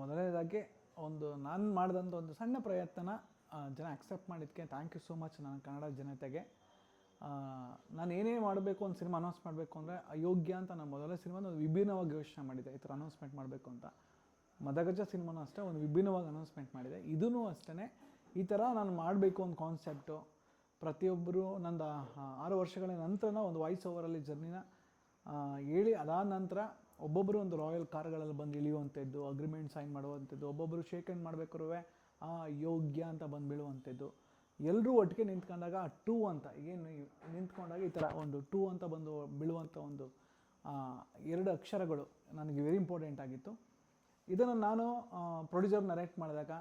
ಮೊದಲನೇದಾಗಿ ಒಂದು ನಾನು ಮಾಡಿದಂಥ ಒಂದು ಸಣ್ಣ ಪ್ರಯತ್ನ ಜನ ಅಕ್ಸೆಪ್ಟ್ ಮಾಡಿದ್ದಕ್ಕೆ ಥ್ಯಾಂಕ್ ಯು ಸೋ ಮಚ್ ನನ್ನ ಕನ್ನಡ ಜನತೆಗೆ. ನಾನು ಏನೇ ಮಾಡಬೇಕು ಒಂದು ಸಿನಿಮಾ ಅನೌನ್ಸ್ ಮಾಡಬೇಕು ಅಂದರೆ ಅಯೋಗ್ಯ ಅಂತ ನಾನು ಮೊದಲನೇ ಸಿನಿಮಾನ ಒಂದು ವಿಭಿನ್ನವಾಗಿ ಯೋಚನೆ ಮಾಡಿದೆ ಈ ಥರ ಅನೌನ್ಸ್ಮೆಂಟ್ ಮಾಡಬೇಕು ಅಂತ. ಮದಗಜ ಸಿನಿಮಾನೂ ಅಷ್ಟೇ ಒಂದು ವಿಭಿನ್ನವಾಗಿ ಅನೌನ್ಸ್ಮೆಂಟ್ ಮಾಡಿದೆ. ಇದೂ ಅಷ್ಟೇ ಈ ಥರ ನಾನು ಮಾಡಬೇಕು ಒಂದು ಕಾನ್ಸೆಪ್ಟು ಪ್ರತಿಯೊಬ್ಬರು ನಂದು ಆರು ವರ್ಷಗಳ ನಂತರ ಒಂದು ವಾಯ್ಸ್ ಓವರಲ್ಲಿ ಜರ್ನಿನ ಹೇಳಿ ಅದಾದ ನಂತರ ಒಬ್ಬೊಬ್ಬರು ಒಂದು ರಾಯಲ್ ಕಾರ್ಗಳಲ್ಲಿ ಬಂದು ಇಳಿಯುವಂಥದ್ದು ಅಗ್ರಿಮೆಂಟ್ ಸೈನ್ ಮಾಡುವಂಥದ್ದು ಒಬ್ಬೊಬ್ಬರು ಶೇಕ್ ಹ್ಯಾಂಡ್ ಮಾಡ್ಬೇಕಾದ್ರೂ ಆ, ಯೋಗ್ಯ ಅಂತ ಬಂದು ಬೀಳುವಂಥದ್ದು. ಎಲ್ಲರೂ ಒಟ್ಟಿಗೆ ನಿಂತ್ಕೊಂಡಾಗ ಟೂ ಅಂತ ಏನು ನಿಂತ್ಕೊಂಡಾಗ ಈ ಥರ ಒಂದು ಟೂ ಅಂತ ಬಂದು ಬೀಳುವಂಥ ಒಂದು ಎರಡು ಅಕ್ಷರಗಳು ನನಗೆ ವೆರಿ ಇಂಪಾರ್ಟೆಂಟ್ ಆಗಿತ್ತು. ಇದನ್ನು ನಾನು ಪ್ರೊಡ್ಯೂಸರ್ ನರೇಟ್ ಮಾಡಿದಾಗ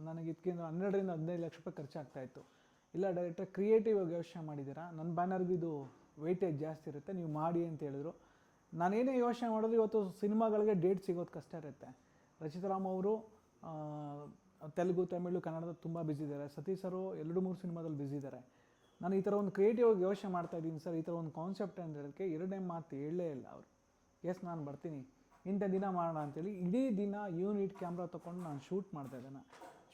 ನನಗೆ ಇದಕ್ಕಿಂತ ಹನ್ನೆರಡರಿಂದ ಹದಿನೈದು ಲಕ್ಷ ರೂಪಾಯಿ ಖರ್ಚಾಗ್ತಾ ಇತ್ತು. ಇಲ್ಲ ಡೈರೆಕ್ಟರ್ ಕ್ರಿಯೇಟಿವ್ ಆಗಿ ಯೋಚನೆ ಮಾಡಿದ್ದೀರಾ? ನನ್ನ ಬ್ಯಾನರ್ಗೂ ಇದು ವೆಯ್ಟೇಜ್ ಜಾಸ್ತಿ ಇರುತ್ತೆ, ನೀವು ಮಾಡಿ ಅಂತ ಹೇಳಿದ್ರು. ನಾನೇನೇ ಯೋಚನೆ ಮಾಡಿದ್ರು ಇವತ್ತು ಸಿನಿಮಾಗಳಿಗೆ ಡೇಟ್ ಸಿಗೋದು ಕಷ್ಟ ಇರುತ್ತೆ. ರಚಿತಾರಾಮ್ ಅವರು ತೆಲುಗು, ತಮಿಳು, ಕನ್ನಡದ ತುಂಬ ಬ್ಯುಸಿ ಇದ್ದಾರೆ. ಸತೀಶ್ ಸರು ಎರಡು ಮೂರು ಸಿನಿಮಾದಲ್ಲಿ ಬ್ಯುಸಿ ಇದ್ದಾರೆ. ನಾನು ಈ ಥರ ಒಂದು ಕ್ರಿಯೇಟಿವ್ ಆಗಿ ಯೋಚನೆ ಮಾಡ್ತಾ ಇದ್ದೀನಿ ಸರ್. ಈ ಥರ ಒಂದು ಕಾನ್ಸೆಪ್ಟ್ ಅಂತ ಹೇಳೋಕ್ಕೆ ಎರಡನೇ ಮಾತು ಹೇಳಲೇ ಇಲ್ಲ ಅವರು. ಎಸ್ ನಾನು ಬರ್ತೀನಿ. ಇಂಥ ದಿನ ಮಾಡೋಣ ಅಂತೇಳಿ ಇಡೀ ದಿನ ಯೂನಿಟ್ ಕ್ಯಾಮ್ರಾ ತೊಗೊಂಡು ನಾನು ಶೂಟ್ ಮಾಡ್ತಾ ಇದ್ದೇನೆ.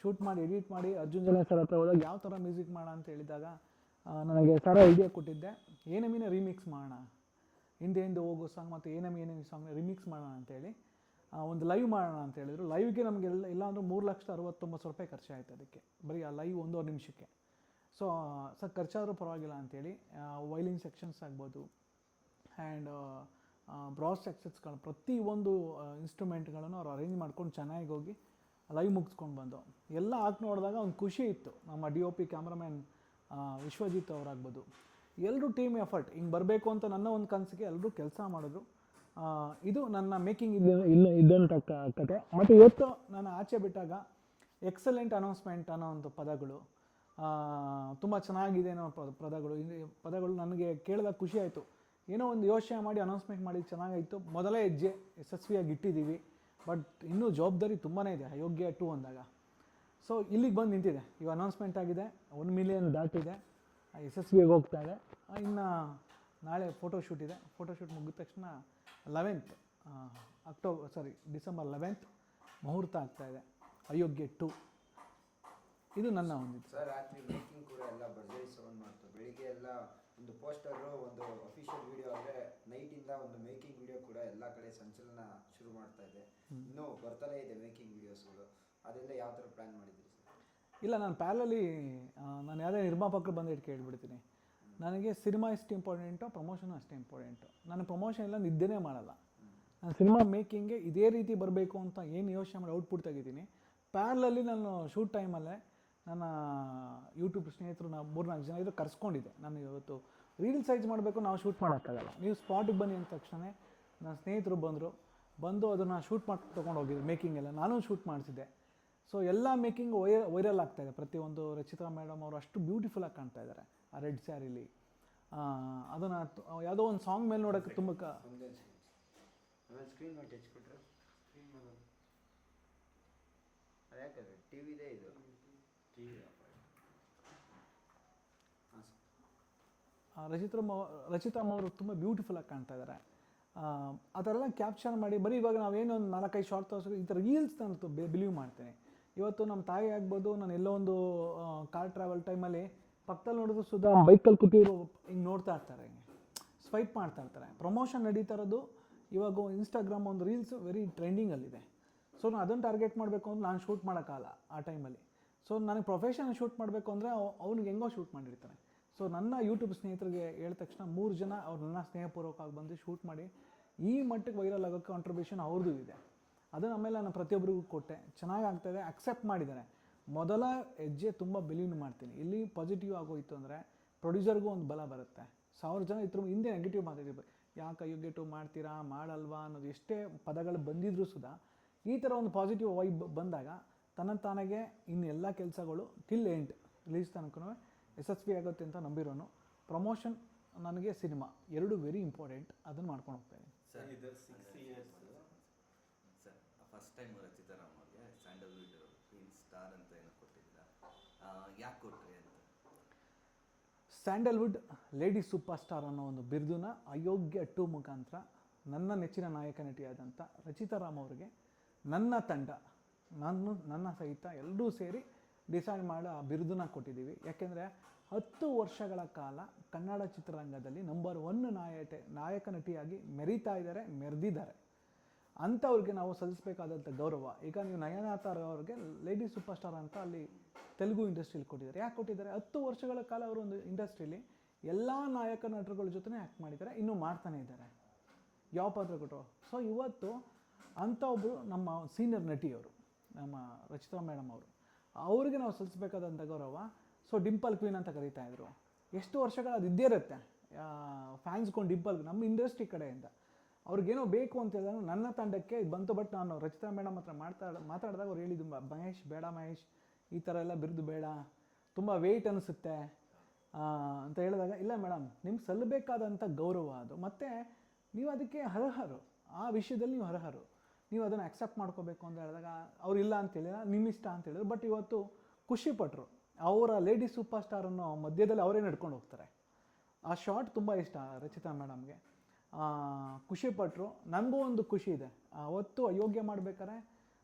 ಶೂಟ್ ಮಾಡಿ ಎಡಿಟ್ ಮಾಡಿ ಅರ್ಜುನ್ ಜನ ಸರ್ ಹತ್ರ ಹೋದಾಗ ಯಾವ ಥರ ಮ್ಯೂಸಿಕ್ ಮಾಡೋಣ ಅಂತ ಹೇಳಿದಾಗ ನನಗೆ ಸರ ಐಡಿಯಾ ಕೊಟ್ಟಿದ್ದೆ. ಏನಮೀನ ರೀಮಿಕ್ಸ್ ಮಾಡೋಣ? ಹಿಂದೆ ಹಿಂದೆ ಹೋಗೋ ಸಾಂಗ್ ಮತ್ತು ಏನಮಿ ಏನಮಿ ಸಾಂಗ್ ರಿಮಿಕ್ಸ್ ಮಾಡೋಣ ಅಂತೇಳಿ ಒಂದು ಲೈವ್ ಮಾಡೋಣ ಅಂತ ಹೇಳಿದ್ರು. ಲೈವ್ಗೆ ನಮಗೆ ಎಲ್ಲ ಇಲ್ಲ ಅಂದ್ರೆ ಮೂರು ಲಕ್ಷದ ಅರವತ್ತೊಂಬತ್ತು ರೂಪಾಯಿ ಖರ್ಚಾಯ್ತು ಅದಕ್ಕೆ. ಬರೀ ಆ ಲೈವ್ ಒಂದೂವರೆ ನಿಮಿಷಕ್ಕೆ. ಸೊ ಸರ್ ಖರ್ಚಾದರೂ ಪರವಾಗಿಲ್ಲ ಅಂತೇಳಿ ವೈಲಿನ್ ಸೆಕ್ಷನ್ಸ್ ಆಗ್ಬೋದು ಆ್ಯಂಡ್ ಬ್ರಾಸ್ ಸೆಕ್ಷನ್ಸ್ಗಳು ಪ್ರತಿ ಒಂದು ಇನ್ಸ್ಟ್ರೂಮೆಂಟ್ಗಳನ್ನು ಅವ್ರು ಅರೇಂಜ್ ಮಾಡ್ಕೊಂಡು ಚೆನ್ನಾಗಿ ಹೋಗಿ ಲೈವ್ ಮುಗಿಸ್ಕೊಂಡು ಬಂದು ಎಲ್ಲ ಹಾಕಿ ನೋಡಿದಾಗ ಒಂದು ಖುಷಿ ಇತ್ತು. ನಮ್ಮ D O P cameraman Vishwajit ಅವರಾಗ್ಬೋದು. ಎಲ್ಲರೂ ಟೀಮ್ ಎಫರ್ಟ್ ಹಿಂಗೆ ಬರಬೇಕು ಅಂತ ನನ್ನ ಒಂದು ಕನಸಿಗೆ ಎಲ್ಲರೂ ಕೆಲಸ ಮಾಡಿದ್ರು. ಇದು ನನ್ನ ಮೇಕಿಂಗ್ ಇದು ಇಲ್ಲ ಇದ್ದಂಥ ಕ- ಕತೆ. ಮತ್ತು ಇವತ್ತು ನಾನು ಆಚೆ ಬಿಟ್ಟಾಗ ಎಕ್ಸಲೆಂಟ್ ಅನೌನ್ಸ್ಮೆಂಟ್ ಅನ್ನೋ ಒಂದು ಪದಗಳು ತುಂಬ ಚೆನ್ನಾಗಿದೆ ಅನ್ನೋ ಪದ ಪದಗಳು. ಈ ಪದಗಳು ನನಗೆ ಕೇಳಿದಾಗ ಖುಷಿ ಆಯಿತು. ಏನೋ ಒಂದು ಯೋಚನೆ ಮಾಡಿ ಅನೌನ್ಸ್ಮೆಂಟ್ ಮಾಡಿ ಚೆನ್ನಾಗಾಯಿತು. ಮೊದಲೇ ಹೆಜ್ಜೆ ಯಶಸ್ವಿಯಾಗಿ ಇಟ್ಟಿದ್ದೀವಿ. ಬಟ್ ಇನ್ನೂ ಜವಾಬ್ದಾರಿ ತುಂಬಾ ಇದೆ ಅಯೋಗ್ಯ ಟು ಅಂದಾಗ. ಸೊ ಇಲ್ಲಿಗೆ ಬಂದು ನಿಂತಿದೆ. ಈಗ ಅನೌನ್ಸ್ಮೆಂಟ್ ಆಗಿದೆ ಒನ್ ಮಿಲಿಯನ್ ದಾಟಿದೆ. ಯಶಸ್ವಿಯಾಗಿ ಹೋಗ್ತಾ ಇದೆ. ಇನ್ನು ನಾಳೆ ಫೋಟೋಶೂಟ್ ಇದೆ. ಫೋಟೋಶೂಟ್ ಮುಗಿದ ತಕ್ಷಣ eleventh October sorry December eleventh ಮುಹೂರ್ತ ಆಗ್ತಾ ಇದೆ. ಅಯೋಗ್ಯ ಟು ಇದು ನನ್ನ ಒಂದಿತ್ತು. ಸರ್ ರಾತ್ರಿ ಮೇಕಿಂಗ್ ಕೂಡ ಎಲ್ಲ ಭರ್ಜರಿ ಸೌಂಡ್ ಮಾಡ್ತು. ಬೆಳಿಗ್ಗೆ ಎಲ್ಲ ಒಂದು ಪೋಸ್ಟರು ಒಂದು ಅಫಿಷಿಯಲ್ ವಿಡಿಯೋ ಅಂದರೆ ನೈಟಿಂದ ಒಂದು ಮೇಕಿಂಗ್ ವಿಡಿಯೋ ಕೂಡ ಎಲ್ಲ ಕಡೆ ಸಂಚಲನ ಶುರು ಮಾಡ್ತಾ ಇದೆ. ಇನ್ನೂ ಬರ್ತಾನೆ ಇದೆ ಮೇಕಿಂಗ್ ವಿಡಿಯೋಸ್ಗಳು ಅದೆಲ್ಲ ಯಾವ ಥರ ಪ್ಲ್ಯಾನ್ ಮಾಡಿದ್ದೀರಿ ಸರ್ ಇಲ್ಲ ನಾನು ಪ್ಯಾಲಲ್ಲಿ ನಾನು ಯಾವುದೇ ನಿರ್ಮಾಪಕರು ಬಂದಿಟ್ಟು ಕೇಳಿಬಿಡ್ತೀನಿ. ನನಗೆ ಸಿನಿಮಾ ಎಷ್ಟು ಇಂಪಾರ್ಟೆಂಟು, ಪ್ರಮೋಷನ್ ಅಷ್ಟು ಇಂಪಾರ್ಟೆಂಟು. ನಾನು ಪ್ರಮೋಷನ್ ಇಲ್ಲ ನಿದ್ದೆನೇ ಮಾಡಲ್ಲ. ನಾನು ಸಿನಿಮಾ ಮೇಕಿಂಗ್ಗೆ ಇದೇ ರೀತಿ ಬರಬೇಕು ಅಂತ ಏನು ಯೋಚನೆ ಮಾಡಿ ಔಟ್ಪುಟ್ ತೆಗಿತೀನಿ. ಪ್ಯಾರ್ಲಲ್ಲಿ ನಾನು ಶೂಟ್ ಟೈಮಲ್ಲೇ ನನ್ನ ಯೂಟ್ಯೂಬ್ ಸ್ನೇಹಿತರು ನಾವು ಮೂರ್ನಾಲ್ಕು ಜನ ಇದ್ರು ಕರ್ಸ್ಕೊಂಡಿದ್ದೆ. ನಾನು ಇವತ್ತು ರೀಲ್ ಸೈಜ್ ಮಾಡಬೇಕು, ನಾವು ಶೂಟ್ ಮಾಡೋಕ್ಕಾಗಲ್ಲ. ನೀವು ಸ್ಪಾಟಿಗೆ ಬನ್ನಿ ಅಂದ ತಕ್ಷಣ ನನ್ನ ಸ್ನೇಹಿತರು ಬಂದರು. ಬಂದು ಅದನ್ನು ಶೂಟ್ ಮಾಡಿ, ತೊಗೊಂಡು ಹೋಗಿದ್ರು ಮೇಕಿಂಗ್ ಎಲ್ಲ ನಾನು ಶೂಟ್ ಮಾಡಿಸಿದ್ದೆ. ಸೊ ಎಲ್ಲ ಮೇಕಿಂಗ್ ವೈರಲ್ ಆಗ್ತಾ ಇದೆ. ಪ್ರತಿಯೊಂದು ರಚಿತಾ ಮೇಡಮ್ ಅವರು ಅಷ್ಟು ಬ್ಯೂಟಿಫುಲ್ಲಾಗಿ ಕಾಣ್ತಾ ಇದ್ದಾರೆ. ಆ ರೆಡ್ ಸ್ಯಾರಿಲಿ. ಅದನ್ನು ಯಾವುದೋ ಒಂದು ಸಾಂಗ್ ಮೇಲೆ ನೋಡೋಕ್ಕೆ ತುಂಬ ಸ್ಕ್ರೀನ್ ಮಾಡಿ ಹೆಚ್ಕೊಟ್ರೆ ಅದು ಯಾಕಂದ್ರೆ ಟಿ ವಿದೇ ಇದು. ಟಿ ವಿ ಆ, ರಚಿತ್ರಮ್ಮ ರಚಿತಮ್ಮ ಅವರು ತುಂಬ ಬ್ಯೂಟಿಫುಲ್ಲಾಗಿ ಕಾಣ್ತಾ ಇದ್ದಾರೆ ಆ ಥರ ಎಲ್ಲ ಕ್ಯಾಪ್ಚರ್ ಮಾಡಿ ಬರೀ ಇವಾಗ ನಾವೇನೋ ಒಂದು ನಾಲ್ಕೈದು ಶಾರ್ಟ್ ತೋರಿಸೋ ಈ ಥರ ರೀಲ್ಸ್ ನಾನು ಬಿಲೀವ್ ಮಾಡ್ತೇನೆ. ಇವತ್ತು ನಮ್ಮ ತಾಯಿ ಆಗ್ಬೋದು ನಾನು ಎಲ್ಲೋ ಒಂದು ಕಾರ್ ಟ್ರಾವೆಲ್ ಟೈಮಲ್ಲಿ ಪಕ್ಕದಲ್ಲಿ ನೋಡಿದ್ರು ಸುಧಾ ಬೈಕಲ್ಲಿ ಕೂತಿರೋ ಹಿಂಗೆ ನೋಡ್ತಾ ಇರ್ತಾರೆ ಸ್ವೈಪ್ ಮಾಡ್ತಾ ಇರ್ತಾರೆ. ಪ್ರಮೋಷನ್ ನಡೀತಾ ಇರೋದು ಇವಾಗ ಇನ್ಸ್ಟಾಗ್ರಾಮ್ ಒಂದು ರೀಲ್ಸ್ ವೆರಿ ಟ್ರೆಂಡಿಂಗಲ್ಲಿದೆ ಸೊ ನಾನು ಅದನ್ನು ಟಾರ್ಗೆಟ್ ಮಾಡಬೇಕು ಅಂದ್ರೆ ನಾನು ಶೂಟ್ ಮಾಡೋಕ್ಕಾಗಲ್ಲ ಆ ಟೈಮಲ್ಲಿ ಸೊ ನನಗೆ ಪ್ರೊಫೆಷನಲ್ ಶೂಟ್ ಮಾಡಬೇಕು ಅಂದರೆ ಅವ್ನಿಗೆ ಹೆಂಗೋ ಶೂಟ್ ಮಾಡಿರ್ತಾನೆ ಸೊ ನನ್ನ ಯೂಟ್ಯೂಬ್ ಸ್ನೇಹಿತರಿಗೆ ಹೇಳಿದ ತಕ್ಷಣ ಮೂರು ಜನ ಅವ್ರು ನನ್ನ ಸ್ನೇಹಪೂರ್ವಕವಾಗಿ ಬಂದು ಶೂಟ್ ಮಾಡಿ ಈ ಮಟ್ಟಕ್ಕೆ ವೈರಲ್ ಆಗೋ ಕಾಂಟ್ರಿಬ್ಯೂಷನ್ ಅವ್ರದ್ದು ಇದೆ. ಅದನ್ನು ಆಮೇಲೆ ನಾನು ಪ್ರತಿಯೊಬ್ಬರಿಗೂ ಕೊಟ್ಟೆ. ಚೆನ್ನಾಗಿ ಆಗ್ತಾಯಿದೆ ಅಕ್ಸೆಪ್ಟ್ ಮಾಡಿದ್ದಾರೆ. ಮೊದಲ ಹೆಜ್ಜೆ ತುಂಬ ಬಿಲೀವ್ ಮಾಡ್ತೀನಿ. ಇಲ್ಲಿ ಪಾಸಿಟಿವ್ ಆಗೋಯ್ತು ಅಂದರೆ ಪ್ರೊಡ್ಯೂಸರ್ಗೂ ಒಂದು ಬಲ ಬರುತ್ತೆ. ಸಾವಿರ ಜನ ಇದ್ರ ಹಿಂದೆ ನೆಗೆಟಿವ್ ಮಾತಾಡಿದ್ರು ಯಾಕೆ ಯುಗೆಟು ಟು ಮಾಡ್ತೀರಾ ಮಾಡಲ್ವಾ ಅನ್ನೋದು ಎಷ್ಟೇ ಪದಗಳು ಬಂದಿದ್ರು ಸುಧಾ ಈ ಥರ ಒಂದು ಪಾಸಿಟಿವ್ ವೈಬ್ ಬಂದಾಗ ತನ್ನ ತಾನಾಗೆ ಎಲ್ಲ ಕೆಲಸಗಳು ಟಿಲ್ ಎಂಟ್ ರಿಲೀಸ್ ತನಕ ಯಶಸ್ವಿ ಆಗುತ್ತೆ ಅಂತ ನಂಬಿರೋನು. ಪ್ರಮೋಷನ್ ನನಗೆ ಸಿನಿಮಾ ಎರಡು ವೆರಿ ಇಂಪಾರ್ಟೆಂಟ್ ಅದನ್ನು ಮಾಡ್ಕೊಂಡು ಹೋಗ್ತಾ ಇದ್ದೀನಿ ಸರ್ ಇದು six years sir first time Rachita Ram ಅವ್ರಿಗೆ ಸ್ಯಾಂಡಲ್ವುಡ್ ಫಿಲ್ಮ್ ಸ್ಟಾರ್ ಅಂತ ಏನೋ ಕೊಟ್ಟಿದ್ದೀರಾ ಯಾಕೆ ಅಂತ? ಸ್ಯಾಂಡಲ್ವುಡ್ ಲೇಡಿ ಸೂಪರ್ ಸ್ಟಾರ್ ಅನ್ನೋ ಒಂದು ಬಿರುದನ್ನ ಅಯೋಗ್ಯ ಟು ಮುಖಾಂತರ ನನ್ನ ನೆಚ್ಚಿನ ನಾಯಕ ನಟಿಯಾದಂಥ ರಚಿತಾ ರಾಮ್ ಅವರಿಗೆ ನನ್ನ ತಂಡ, ನಾನು, ನನ್ನ ಸಹಿತ ಎಲ್ಲರೂ ಸೇರಿ ಡಿಸೈಡ್ ಮಾಡಿ ಆ ಬಿರುದನ್ನ ಕೊಟ್ಟಿದ್ದೀವಿ. ಯಾಕೆಂದರೆ ಹತ್ತು ವರ್ಷಗಳ ಕಾಲ ಕನ್ನಡ ಚಿತ್ರರಂಗದಲ್ಲಿ ನಂಬರ್ ಒನ್ ನಾಯಕ ನಾಯಕ ನಟಿಯಾಗಿ ಮೆರೀತಾ ಇದ್ದಾರೆ, ಮೆರೆದಿದ್ದಾರೆ. ಅಂಥವ್ರಿಗೆ ನಾವು ಸಲ್ಲಿಸಬೇಕಾದಂಥ ಗೌರವ. ಈಗ ನೀವು ನಯನತಾರ ಅವ್ರಿಗೆ ಲೇಡಿ ಸೂಪರ್ ಸ್ಟಾರ್ ಅಂತ ಅಲ್ಲಿ ತೆಲುಗು ಇಂಡಸ್ಟ್ರೀಲಿ ಕೊಟ್ಟಿದ್ದಾರೆ. ಯಾಕೆ ಕೊಟ್ಟಿದ್ದಾರೆ? ಹತ್ತು ವರ್ಷಗಳ ಕಾಲ ಅವರು ಒಂದು ಇಂಡಸ್ಟ್ರೀಲಿ ಎಲ್ಲ ನಾಯಕ ನಟರುಗಳ ಜೊತೆ ಆ್ಯಕ್ಟ್ ಮಾಡಿದ್ದಾರೆ, ಇನ್ನೂ ಮಾಡ್ತಾನೆ ಇದ್ದಾರೆ. ಯಾವ ಪಾತ್ರ ಕೊಟ್ಟರು ಸೊ ಇವತ್ತು ಅಂಥ ಒಬ್ಬರು ನಮ್ಮ ಸೀನಿಯರ್ ನಟಿಯವರು, ನಮ್ಮ ರಚಿತಾ ಮೇಡಮ್ ಅವರು, ಅವ್ರಿಗೆ ನಾವು ಸಲ್ಲಿಸಬೇಕಾದಂಥ ಗೌರವ. ಸೊ ಡಿಂಪಲ್ ಕ್ವೀನ್ ಅಂತ ಕರೀತಾ ಇದ್ರು. ಎಷ್ಟು ವರ್ಷಗಳ, ಅದು ಇದ್ದೇ ಇರುತ್ತೆ. ಫ್ಯಾನ್ಸ್ಕೊಂಡು ಡಿಂಪಲ್ ನಮ್ಮ ಇಂಡಸ್ಟ್ರಿ ಕಡೆಯಿಂದ. ಅವ್ರಿಗೇನೋ ಬೇಕು ಅಂತ ಹೇಳಿದಾಗ ನನ್ನ ತಂಡಕ್ಕೆ ಇದು ಬಂತು, ಬಟ್ ನಾನು ರಚಿತಾ ಮೇಡಮ್ ಹತ್ರ ಮಾತಾಡ ಮಾತಾಡಿದಾಗ ಅವ್ರು ಹೇಳಿದ್ದು ಮಹೇಶ್, ಬೇಡ ಮಹೇಶ್, ಈ ಥರ ಎಲ್ಲ ಬಿರುದು ಬೇಡ, ತುಂಬ ವೆಯ್ಟ್ ಅನಿಸುತ್ತೆ ಅಂತ ಹೇಳಿದಾಗ, ಇಲ್ಲ ಮೇಡಮ್, ನಿಮ್ಗೆ ಸಲ್ಲಬೇಕಾದಂಥ ಗೌರವ ಅದು. ಮತ್ತು ನೀವು ಅದಕ್ಕೆ ಅರ್ಹರು. ಆ ವಿಷಯದಲ್ಲಿ ನೀವು ಅರ್ಹರು. ನೀವು ಅದನ್ನು ಅಕ್ಸೆಪ್ಟ್ ಮಾಡ್ಕೋಬೇಕು ಅಂತ ಹೇಳಿದಾಗ, ಅವ್ರು ಇಲ್ಲ ಅಂತೇಳಿ ನಿಮ್ಮ ಇಷ್ಟ ಅಂತ ಹೇಳಿದ್ರು. ಬಟ್ ಇವತ್ತು ಖುಷಿಪಟ್ಟರು ಅವರ ಲೇಡಿ ಸೂಪರ್ ಸ್ಟಾರ್ ಅನ್ನೋ ಮಧ್ಯದಲ್ಲಿ ಅವರೇ ನಡ್ಕೊಂಡು ಹೋಗ್ತಾರೆ. ಆ ಶಾರ್ಟ್ ತುಂಬ ಇಷ್ಟ ರಚಿತಾ ಮೇಡಮ್ಗೆ. ಖುಷಿಪಟ್ಟರು ನನಗೂ ಒಂದು ಖುಷಿ ಇದೆ. ಅವತ್ತು ಅಯೋಗ್ಯ ಮಾಡ್ಬೇಕಾದ್ರೆ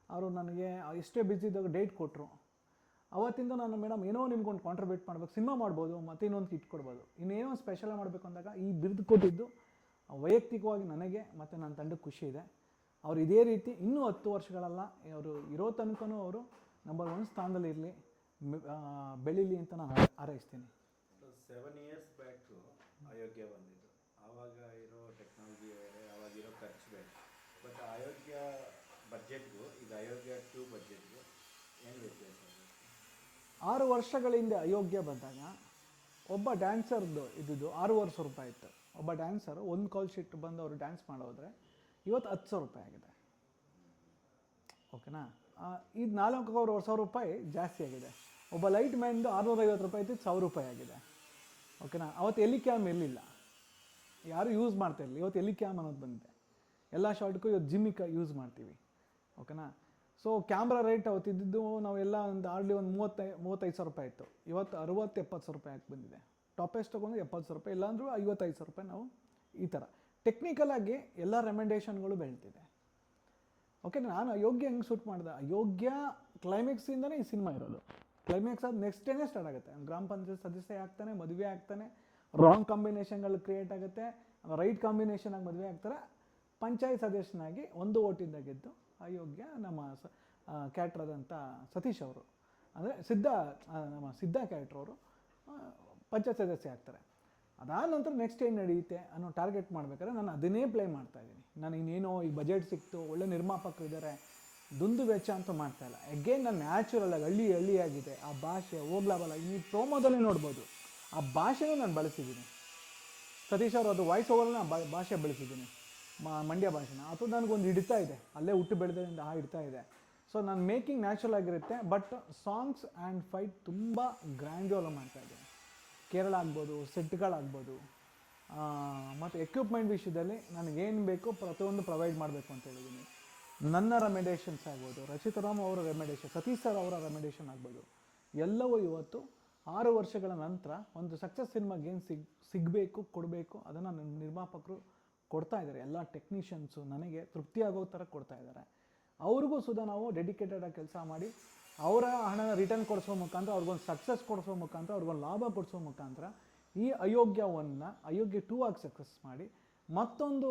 ಅವರು ನನಗೆ ಎಷ್ಟೇ ಬ್ಯುಸಿ ಇದ್ದಾಗ ಡೇಟ್ ಕೊಟ್ಟರು ಅವತ್ತಿಂದ ನಾನು ಮೇಡಮ್ ಏನೋ ನಿಮ್ಗೊಂದು ಕಾಂಟ್ರಿಬ್ಯೂಟ್ ಮಾಡಬೇಕು ಸಿನಿಮಾ ಮಾಡ್ಬೋದು, ಮತ್ತು ಇನ್ನೊಂದು ಕಿಟ್ ಕೊಡ್ಬೋದು. ಇನ್ನೇನೋ ಸ್ಪೆಷಲ್ ಮಾಡಬೇಕು ಅಂದಾಗ ಈ ಬಿರುದು ಕೊಟ್ಟಿದ್ದು ವೈಯಕ್ತಿಕವಾಗಿ ನನಗೆ ಮತ್ತು ನನ್ನ ತಂಡಕ್ಕೆ ಖುಷಿ ಇದೆ. ಅವರು ಇದೇ ರೀತಿ ಇನ್ನೂ ಹತ್ತು ವರ್ಷಗಳಲ್ಲ ಅವರು ಇರೋ ತನಕನೂ ಅವರು ನಂಬರ್ ಒನ್ ಸ್ಥಾನದಲ್ಲಿ ಇರಲಿ ಬೆಳೀಲಿ ಅಂತ ನಾನು ಹಾರೈ- ಹಾರೈಸ್ತೀನಿ ಸೆವೆನ್ ಇಯರ್ಸ್ ಬ್ಯಾಕ್ ಅಯೋಗ್ಯ ಬಂದಿದ್ದು. ಆವಾಗ ಇರೋ ಟೆಕ್ನಾಲಜಿ ಬೇರೆ ಆವಾಗ ಇರೋ ಖರ್ಚು ಬಟ್ ಅಯೋಗ್ಯ ಬಜೆಟ್ಗೂ ಈಗ ಅಯೋಗ್ಯ ಟು ಬಜೆಟ್ಗೂ ಏನು ವ್ಯತ್ಯಾಸ? ಆರು ವರ್ಷಗಳ ಹಿಂದೆ ಅಯೋಗ್ಯ ಬಂದಾಗ, ಒಬ್ಬ ಡ್ಯಾನ್ಸರ್ದು ಇದ್ದಿದ್ದು ಆರೂವರೆ ಸಾವಿರ ರೂಪಾಯಿ ಇತ್ತು. ಒಬ್ಬ ಡ್ಯಾನ್ಸರ್ ಒಂದು ಕಾಲ್ ಶೀಟ್ ಬಂದು ಅವರು ಡ್ಯಾನ್ಸ್ ಮಾಡೋದ್ರೆ ಇವತ್ತು ಹತ್ತು ಸಾವಿರ ರೂಪಾಯಿ ಆಗಿದೆ. ಓಕೆನಾ ಇದು ನಾಲ್ಕೂವರೆ ಸಾವಿರ ರೂಪಾಯಿ ಜಾಸ್ತಿ ಆಗಿದೆ. ಒಬ್ಬ ಲೈಟ್ ಮ್ಯಾನ್ದು ಆರುನೂರೈವತ್ತು ರೂಪಾಯಿ ಇತ್ತು ಸಾವಿರ ರೂಪಾಯಿ ಆಗಿದೆ. ಓಕೆನಾ ಅವತ್ತು ಎಲ್ಲಿ ಕ್ಯಾಮ್ ಇರಲಿಲ್ಲ. ಯಾರು ಯೂಸ್ ಮಾಡ್ತಾ ಇರಲಿಲ್ಲ. ಇವತ್ತು ಎಲ್ಲಿ ಕ್ಯಾಮ್ ಅನ್ನೋದು ಬಂದಿದೆ. ಎಲ್ಲ ಶಾರ್ಟ್ಗೂ ಇವತ್ತು ಜಿಮ್ಮಿಗೆ ಯೂಸ್ ಮಾಡ್ತೀವಿ. ಓಕೆನಾ ಸೊ ಕ್ಯಾಮ್ರಾ ರೇಟ್ ಅವತ್ತಿದ್ದು ನಾವೆಲ್ಲ ಒಂದು ಆರ್ಡ್ಲಿ ಒಂದು ಮೂವತ್ತೈ ಮೂವತ್ತೈದು ಸಾವಿರ ರೂಪಾಯಿ ಇತ್ತು. ಇವತ್ತು ಅರುವತ್ತು ಎಪ್ಪತ್ತು ಸಾವಿರ ರೂಪಾಯಿ ಆಗಿ ಬಂದಿದೆ. ಟಾಪೆಸ್ಟ್ ತೊಗೊಂಡು ಎಪ್ಪತ್ತು ಸಾವಿರ ರೂಪಾಯಿ, ಇಲ್ಲಾಂದ್ರೂ ಐವತ್ತೈದು ಸಾವಿರ ರೂಪಾಯಿ ನಾವು ಈ ಥರ. ಟೆಕ್ನಿಕಲಾಗಿ ಎಲ್ಲ ರೆಮೆಂಡೇಷನ್ಗಳು ಬೆಳ್ತಿದೆ ಓಕೆ ನಾನು ಅಯೋಗ್ಯ ಹೆಂಗೆ ಶೂಟ್ ಮಾಡಿದೆ? ಅಯೋಗ್ಯ ಕ್ಲೈಮ್ಯಾಕ್ಸಿಂದನೇ ಈ ಸಿನಿಮಾ ಇರೋದು. ಕ್ಲೈಮ್ಯಾಕ್ಸ್ ಅದು ನೆಕ್ಸ್ಟ್ ಡೇನೇ ಸ್ಟಾರ್ಟ್ ಆಗುತ್ತೆ. ಗ್ರಾಮ ಪಂಚಾಯತ್ ಸದಸ್ಯ ಆಗ್ತಾನೆ, ಮದುವೆ ಆಗ್ತಾನೆ ರಾಂಗ್ ಕಾಂಬಿನೇಷನ್ಗಳು ಕ್ರಿಯೇಟ್ ಆಗುತ್ತೆ ರೈಟ್ ಕಾಂಬಿನೇಷನ್ ಆಗಿ ಮದುವೆ ಆಗ್ತಾರೆ. ಪಂಚಾಯತ್ ಸದಸ್ಯನಾಗಿ ಒಂದು ಓಟಿಂದ ಗೆದ್ದು ಅಯೋಗ್ಯ ನಮ್ಮ ಸ ಕ್ಯಾಟ್ರ್ ಆದಂಥ ಸತೀಶ್ ಅವರು. ಅಂದರೆ ಸಿದ್ಧ ನಮ್ಮ ಸಿದ್ಧ ಕ್ಯಾಟ್ರ್ ಅವರು ಪಂಚಾಯತ್ ಸದಸ್ಯ ಆಗ್ತಾರೆ. ಅದಾದ ನಂತರ ನೆಕ್ಸ್ಟ್ ಏನು ನಡೆಯುತ್ತೆ ಅನ್ನೋ ಟಾರ್ಗೆಟ್ ಮಾಡಬೇಕಾದ್ರೆ ನಾನು ಅದನ್ನೇ ಪ್ಲೇ ಮಾಡ್ತಾ ಇದ್ದೀನಿ. ನಾನು ಇನ್ನೇನೋ ಈ ಬಜೆಟ್ ಸಿಕ್ತು, ಒಳ್ಳೆ ನಿರ್ಮಾಪಕರು ಇದ್ದಾರೆ, ದುಂದು ವೆಚ್ಚ ಅಂತೂ ಮಾಡ್ತಾ ಇಲ್ಲ. ಅಗೇನ್ ನಾನು ನ್ಯಾಚುರಲ್ ಆಗಿ ಹಳ್ಳಿ ಹಳ್ಳಿಯಾಗಿದೆ. ಆ ಭಾಷೆ ಹೋಗ್ಲಾಬಲ್ಲ ಈ ಪ್ರೋಮೋದಲ್ಲೇ ನೋಡ್ಬೋದು. ಆ ಭಾಷೆನೂ ನಾನು ಬಳಸಿದ್ದೀನಿ. ಸತೀಶ್ ಅವರು ಅದು ವಾಯ್ಸ್ ಓವರ್ನ ಭಾಷೆ ಬಳಸಿದ್ದೀನಿ. ಮ- ಮಂಡ್ಯ ಭಾಷೆನ. ಅಥವಾ ನನಗೊಂದು ಹಿಡಿತಾ ಇದೆ. ಅಲ್ಲೇ ಹುಟ್ಟು ಬೆಳೆದ್ರಿಂದ ಆ ಹಿಡ್ತಾ ಇದೆ. ಸೊ ನಾನು ಮೇಕಿಂಗ್ ನ್ಯಾಚುರಲ್ ಆಗಿರುತ್ತೆ ಬಟ್ ಸಾಂಗ್ಸ್ ಆ್ಯಂಡ್ ಫೈಟ್ ತುಂಬ ಗ್ರ್ಯಾಂಡ್ಯೂಲ್ ಮಾಡ್ತಾ ಇದ್ದೀನಿ ಕೇರಳ ಆಗ್ಬೋದು ಸೆಟ್ಗಳಾಗ್ಬೋದು ಮತ್ತು ಎಕ್ವಿಪ್ಮೆಂಟ್ ವಿಷಯದಲ್ಲಿ ನನಗೇನು ಬೇಕು ಪ್ರತಿಯೊಂದು ಪ್ರೊವೈಡ್ ಮಾಡಬೇಕು ಅಂತ ಹೇಳಿದ್ದೀನಿ ನನ್ನ ರೆಮೆಡೇಷನ್ಸ್ ಆಗ್ಬೋದು ರಚಿತರಾಮ್ ಅವರ ರೆಮೆಡೇಷನ್ ಸತೀಶ್ ಸರ್ ಅವರ ರೆಮೆಡೇಷನ್ ಆಗ್ಬೋದು. ಎಲ್ಲವೂ ಇವತ್ತು ಆರು ವರ್ಷಗಳ ನಂತರ ಒಂದು ಸಕ್ಸಸ್ ಸಿನಿಮಾಗೆ ಏನು ಸಿಗ್, ಸಿಗಬೇಕು, ಕೊಡಬೇಕು, ಅದನ್ನು ನಿರ್ಮಾಪಕರು ಕೊಡ್ತಾ ಇದ್ದಾರೆ. ಎಲ್ಲ ಟೆಕ್ನಿಷಿಯನ್ಸು ನನಗೆ ತೃಪ್ತಿ ಆಗೋ ಥರ ಕೊಡ್ತಾ ಇದ್ದಾರೆ. ಅವ್ರಿಗೂ ಸುಧಾ ನಾವು ಡೆಡಿಕೇಟೆಡಾಗಿ ಕೆಲಸ ಮಾಡಿ, ಅವರ ಹಣನ ರಿಟರ್ನ್ ಕೊಡಿಸೋ ಮುಖಾಂತರ, ಅವ್ರಿಗೊಂದು ಸಕ್ಸಸ್ ಕೊಡಿಸೋ ಮುಖಾಂತರ, ಅವ್ರಿಗೊಂದು ಲಾಭ ಕೊಡಿಸೋ ಮುಖಾಂತರ ಈ ಅಯೋಗ್ಯವನ್ನು, ಅಯೋಗ್ಯ ಟೂ ಆಗಿ ಸಕ್ಸಸ್ ಮಾಡಿ ಮತ್ತೊಂದು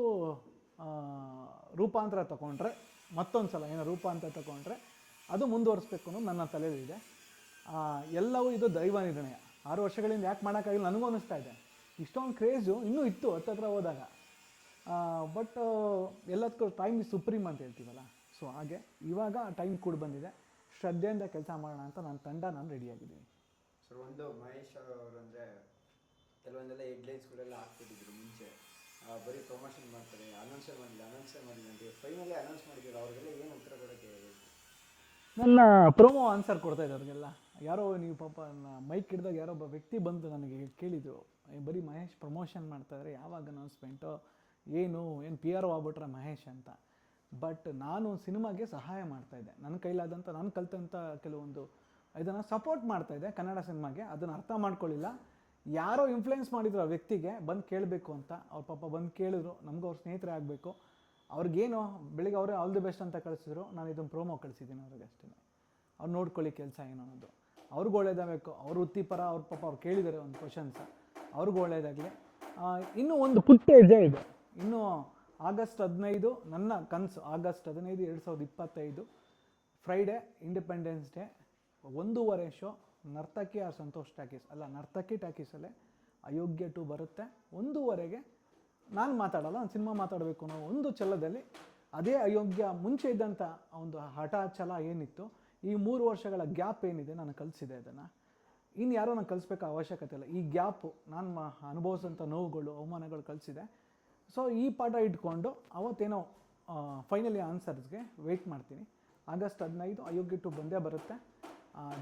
ರೂಪಾಂತರ ತಗೊಂಡ್ರೆ ಮತ್ತೊಂದು ಸಲ ಏನೋ ರೂಪಾಂತರ ತಗೊಂಡ್ರೆ ಅದು ಮುಂದುವರಿಸ್ಬೇಕು ಅನ್ನೋದು ನನ್ನ ತಲೆಯಲ್ಲಿದೆ. ಎಲ್ಲವೂ ಇದು ದೈವ ನಿರ್ಣಯ. ಆರು ವರ್ಷಗಳಿಂದ ಯಾಕೆ ಮಾಡೋಕ್ಕಾಗಿಲ್ಲ? ನನಗೂ ಅನ್ನಿಸ್ತಾ ಇದೆ. ಇಷ್ಟೊಂದು ಕ್ರೇಜು ಇನ್ನೂ ಇತ್ತು ಹತ್ತತ್ರ ಹೋದಾಗ. ಬಟ್ ಎಲ್ಲದಕ್ಕೂ ಟೈಮ್ ಇಸ್ ಸುಪ್ರೀಮ್ ಅಂತ ಹೇಳ್ತೀವಲ್ಲ? ಸೊ ಹಾಗೆ. ಇವಾಗ ಟೈಮ್ ಕೂಡ ಬಂದಿದೆ. ಶ್ರದ್ಧೆಯಿಂದ ಕೆಲಸ ಮಾಡೋಣ ಅಂತ ನನ್ನ ತಂಡ ನಾನು ರೆಡಿಯಾಗಿದ್ದೀನಿ ಸರ್ ಒಂದು ಮಹೇಶ್ ಅವರು ಅಂದರೆ ಕೆಲವೊಂದೆಲ್ಲ ಹೆಡ್ಲೈನ್ಸ್ಗಳೆಲ್ಲ ಹಾಕ್ಬಿಟ್ಟಿದ್ರು ಮುಂಚೆ. ಬರೀ ಪ್ರಮೋಷನ್ ಮಾಡ್ತಾರೆ ಅನೌನ್ಸೇ ಮಾಡಿಲ್ಲ ಅನೌನ್ಸೇ ಮಾಡಿಲ್ಲ ಅಂದರೆ ಫೈನಲಿ ಅನೌನ್ಸ್ ಮಾಡಿದ್ರು. ಅವ್ರಿಗೆಲ್ಲ ಏನು ಉತ್ತರ ಕೊಡೋಕ್ಕೆ ನನ್ನ ಪ್ರೊಮೋ ಆನ್ಸರ್ ಕೊಡ್ತಾ ಇದ್ದೆ ಅವ್ರಿಗೆಲ್ಲ. ಯಾರೋ ನೀವು ಪಾಪ ಮೈಕ್ ಹಿಡಿದಾಗ ಯಾರೋ ಒಬ್ಬ ವ್ಯಕ್ತಿ ಬಂದು ನನಗೆ ಕೇಳಿದರು "ಏ, ಬರೀ ಮಹೇಶ್ ಪ್ರಮೋಷನ್ ಮಾಡ್ತಾಯಿದ್ರೆ ಯಾವಾಗ ಅನೌನ್ಸ್ಮೆಂಟು ಏನು ಏನು ಪಿ ಆರ್ ಆಗ್ಬಿಟ್ರೆ ಮಹೇಶ್ ಅಂತ. ಬಟ್ ನಾನು ಸಿನಿಮಾಗೆ ಸಹಾಯ ಮಾಡ್ತಾ ಇದ್ದೆ. ನನ್ನ ಕೈಲಾದಂಥ ನಾನು ಕಲ್ತಂಥ ಕೆಲವೊಂದು ಇದನ್ನು ಸಪೋರ್ಟ್ ಮಾಡ್ತಾ ಇದ್ದೆ ಕನ್ನಡ ಸಿನಿಮಾಗೆ. ಅದನ್ನು ಅರ್ಥ ಮಾಡ್ಕೊಳ್ಳಿಲ್ಲ. ಯಾರೋ ಇನ್ಫ್ಲುಯೆನ್ಸ್ ಮಾಡಿದ್ರು ಆ ವ್ಯಕ್ತಿಗೆ, ಬಂದು ಕೇಳಬೇಕು ಅಂತ. ಅವ್ರ ಪಾಪ ಬಂದು ಕೇಳಿದ್ರು. ನಮಗೂ ಅವ್ರ ಸ್ನೇಹಿತರೇ ಆಗಬೇಕು. ಅವ್ರಿಗೇನು, ಬೆಳಿಗ್ಗೆ ಅವರೇ ಆಲ್ ದಿ ಬೆಸ್ಟ್ ಅಂತ ಕಳಿಸಿದ್ರು. ನಾನು ಇದನ್ನು ಪ್ರೋಮೋ ಕಳಿಸಿದ್ದೀನಿ ಅವ್ರಿಗೆ ಅಷ್ಟೇ. ಅವ್ರು ನೋಡ್ಕೊಳ್ಳಿ ಕೆಲಸ ಏನು ಅನ್ನೋದು. ಅವ್ರಿಗೂ ಒಳ್ಳೇದಾಗಬೇಕು. ಅವ್ರ ವೃತ್ತಿಪರ, ಅವ್ರ ಪಾಪ ಅವ್ರು ಕೇಳಿದ್ದಾರೆ ಒಂದು ಕ್ವಶನ್ಸ್ ಅವ್ರಿಗೂ ಒಳ್ಳೇದಾಗಲಿ. ಇನ್ನೂ ಒಂದು ಪುಟ್ಟ ಹೆಜ್ಜೆ ಇದೆ. ಇನ್ನು ಆಗಸ್ಟ್ ಹದಿನೈದು, ನನ್ನ ಕನಸು ಆಗಸ್ಟ್ ಹದಿನೈದು, ಎರಡು ಸಾವಿರದ ಇಪ್ಪತ್ತೈದು ಫ್ರೈಡೇ ಇಂಡಿಪೆಂಡೆನ್ಸ್ ಡೇ ಒಂದೂವರೆ show Narthaki or Santosh talkies. ಅಲ್ಲ, ನರ್ತಕಿ ಟಾಕೀಸಲ್ಲೇ ಅಯೋಗ್ಯ ಟು ಬರುತ್ತೆ. ಒಂದೂವರೆಗೆ ನಾನು ಮಾತಾಡಲ್ಲ, ನಾನು ಸಿನಿಮಾ ಮಾತಾಡಬೇಕು ಅನ್ನೋ ಒಂದು ಛಲದಲ್ಲಿ ಅದೇ ಅಯೋಗ್ಯ ಮುಂಚೆ ಇದ್ದಂಥ ಒಂದು ಹಠ ಛಲ ಏನಿತ್ತು, ಈ ಮೂರು ವರ್ಷಗಳ ಗ್ಯಾಪ್ ಏನಿದೆ ನಾನು ಕಲಿಸಿದೆ ಅದನ್ನು. ಇನ್ನು ಯಾರೋ ನಾನು ಕಲಿಸ್ಬೇಕು ಅವಶ್ಯಕತೆ ಇಲ್ಲ. ಈ ಗ್ಯಾಪು ನಾನು ಅನುಭವಿಸಿದಂಥ ನೋವುಗಳು, ಅವಮಾನಗಳು ಕಲಿಸಿದೆ. ಸೊ ಈ ಪಾಠ ಇಟ್ಕೊಂಡು ಅವತ್ತೇನೋ ಫೈನಲಿ ಆನ್ಸರ್ಸ್ಗೆ ವೆಯ್ಟ್ ಮಾಡ್ತೀನಿ. ಆಗಸ್ಟ್ ಹದಿನೈದು ಅಯೋಗ್ಯ ಟು ಬಂದೇ ಬರುತ್ತೆ.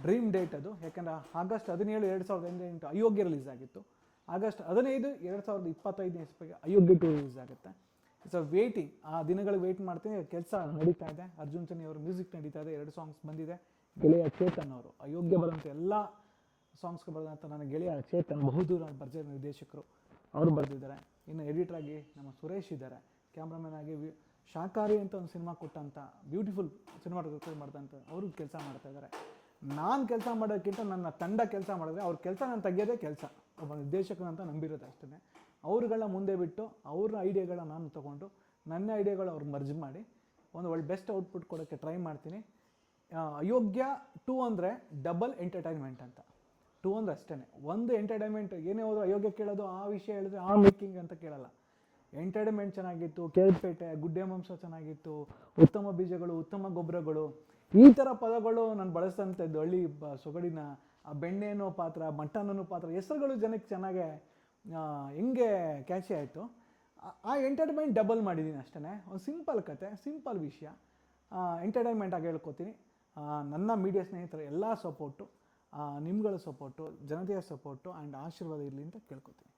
ಡ್ರೀಮ್ ಡೇಟ್ ಅದು. ಯಾಕಂದರೆ ಆಗಸ್ಟ್ ಹದಿನೇಳು ಎರಡು ಸಾವಿರದ ಹದಿನೆಂಟು ಅಯೋಗ್ಯ ರಿಲೀಸ್ ಆಗಿತ್ತು. ಆಗಸ್ಟ್ ಹದಿನೈದು ಎರಡು ಸಾವಿರದ ಇಪ್ಪತ್ತೈದನೇ ಇಸ್ಪಿಗೆ ಅಯೋಗ್ಯ ಟು ರಿಲೀಸ್ ಆಗುತ್ತೆ. ಸೊ ವೇಟಿಂಗ್ ಆ ದಿನಗಳು ವೆಯ್ಟ್ ಮಾಡ್ತೀನಿ. ಕೆಲಸ ನಡೀತಾ ಇದೆ. ಅರ್ಜುನ್ ಸನಿ ಅವರು ಮ್ಯೂಸಿಕ್ ನಡೀತಾ ಇದೆ. ಎರಡು ಸಾಂಗ್ಸ್ ಬಂದಿದೆ. ಗೆಳೆಯ ಚೇತನ್ ಅವರು, ಅಯೋಗ್ಯ ಬರೋಂಥ ಎಲ್ಲ ಸಾಂಗ್ಸ್ಗೆ ಬರೆದಂಥ ನನ್ನ ಗೆಳೆಯ ಚೇತನ್ ಬಹುದೂರ ಬರ್ಜರ್ ನಿರ್ದೇಶಕರು, ಅವರು ಬರೆದಿದ್ದಾರೆ. ಇನ್ನು ಎಡಿಟರ್ ಆಗಿ ನಮ್ಮ ಸುರೇಶ್ ಇದ್ದಾರೆ. ಕ್ಯಾಮ್ರಾಮನ್ ಆಗಿ ಶಾಕಾರಿ ಅಂತ ಒಂದು ಸಿನಿಮಾ ಕೊಟ್ಟಂಥ ಬ್ಯೂಟಿಫುಲ್ ಸಿನಿಮಾಟೋಗ್ರಫಿ ಮಾಡಿದಂಥ ಅವರು ಕೆಲಸ ಮಾಡ್ತಾ ಇದ್ದಾರೆ. ನಾನು ಕೆಲಸ ಮಾಡೋಕ್ಕಿಂತ ನನ್ನ ತಂಡ ಕೆಲಸ ಮಾಡಿದ್ರೆ ಅವ್ರ ಕೆಲಸ ನಾನು ತೆಗೆಯೋದೇ ಕೆಲಸ. ಒಬ್ಬ ನಿರ್ದೇಶಕನಂತ ನಂಬಿರೋದು ಅಷ್ಟೇ ಅವ್ರುಗಳ ಮುಂದೆ ಬಿಟ್ಟು ಅವ್ರ ಐಡಿಯಾಗಳನ್ನ ನಾನು ತೊಗೊಂಡು ನನ್ನ ಐಡಿಯಾಗಳು ಅವ್ರು ಮರ್ಜ್ ಮಾಡಿ ಒಂದು ಒಳ್ಳೆ ಬೆಸ್ಟ್ ಔಟ್ಪುಟ್ ಕೊಡೋಕ್ಕೆ ಟ್ರೈ ಮಾಡ್ತೀನಿ. ಅಯೋಗ್ಯ ಟೂ ಅಂದರೆ ಡಬಲ್ ಎಂಟರ್ಟೈನ್ಮೆಂಟ್ ಅಂತ. ಟೂ ಅಂದ್ರೆ ಅಷ್ಟೇ ಒಂದು ಎಂಟರ್ಟೈನ್ಮೆಂಟ್ ಏನೇ ಹೋದ್ರು ಅಯೋಗ್ಯ ಕೇಳೋದು, ಆ ವಿಷಯ ಹೇಳಿದ್ರೆ ಆ ಮೇಕಿಂಗ್ ಅಂತ ಕೇಳಲ್ಲ. ಎಂಟರ್ಟೈನ್ಮೆಂಟ್ ಚೆನ್ನಾಗಿತ್ತು, ಕೇಳ್ಪೇಟೆ, ಗುಡ್ಡೆ ಮಾಂಸ ಚೆನ್ನಾಗಿತ್ತು, ಉತ್ತಮ ಬೀಜಗಳು, ಉತ್ತಮ ಗೊಬ್ಬರಗಳು. ಈ ಥರ ಪದಗಳು ನಾನು ಬಳಸಿದಂಥದ್ದು ಹಳ್ಳಿ ಸೊಗಡಿನ, ಆ ಬೆಣ್ಣೆ ಅನ್ನೋ ಪಾತ್ರ, ಮಟನ್ ಅನ್ನೋ ಪಾತ್ರ, ಹೆಸರುಗಳು ಜನಕ್ಕೆ ಚೆನ್ನಾಗೆ ಹೆಂಗೆ ಕ್ಯಾಚಿ ಆಯಿತು. ಆ ಎಂಟರ್ಟೈನ್ಮೆಂಟ್ ಡಬಲ್ ಮಾಡಿದ್ದೀನಿ ಅಷ್ಟೇ ಒಂದು ಸಿಂಪಲ್ ಕತೆ ಸಿಂಪಲ್ ವಿಷಯ. ಎಂಟರ್ಟೈನ್ಮೆಂಟ್ ಆಗಿ ಹೇಳ್ಕೊತೀನಿ. ನನ್ನ ಮೀಡಿಯಾ ಸ್ನೇಹಿತರ ಎಲ್ಲ ಸಪೋರ್ಟು ನಿಮ್ಗಳ ಸಪೋರ್ಟು ಜನತೆಯ ಸಪೋರ್ಟು ಆ್ಯಂಡ್ ಆಶೀರ್ವಾದ ಇರಲಿ ಅಂತ ಕೇಳ್ಕೊತೀನಿ.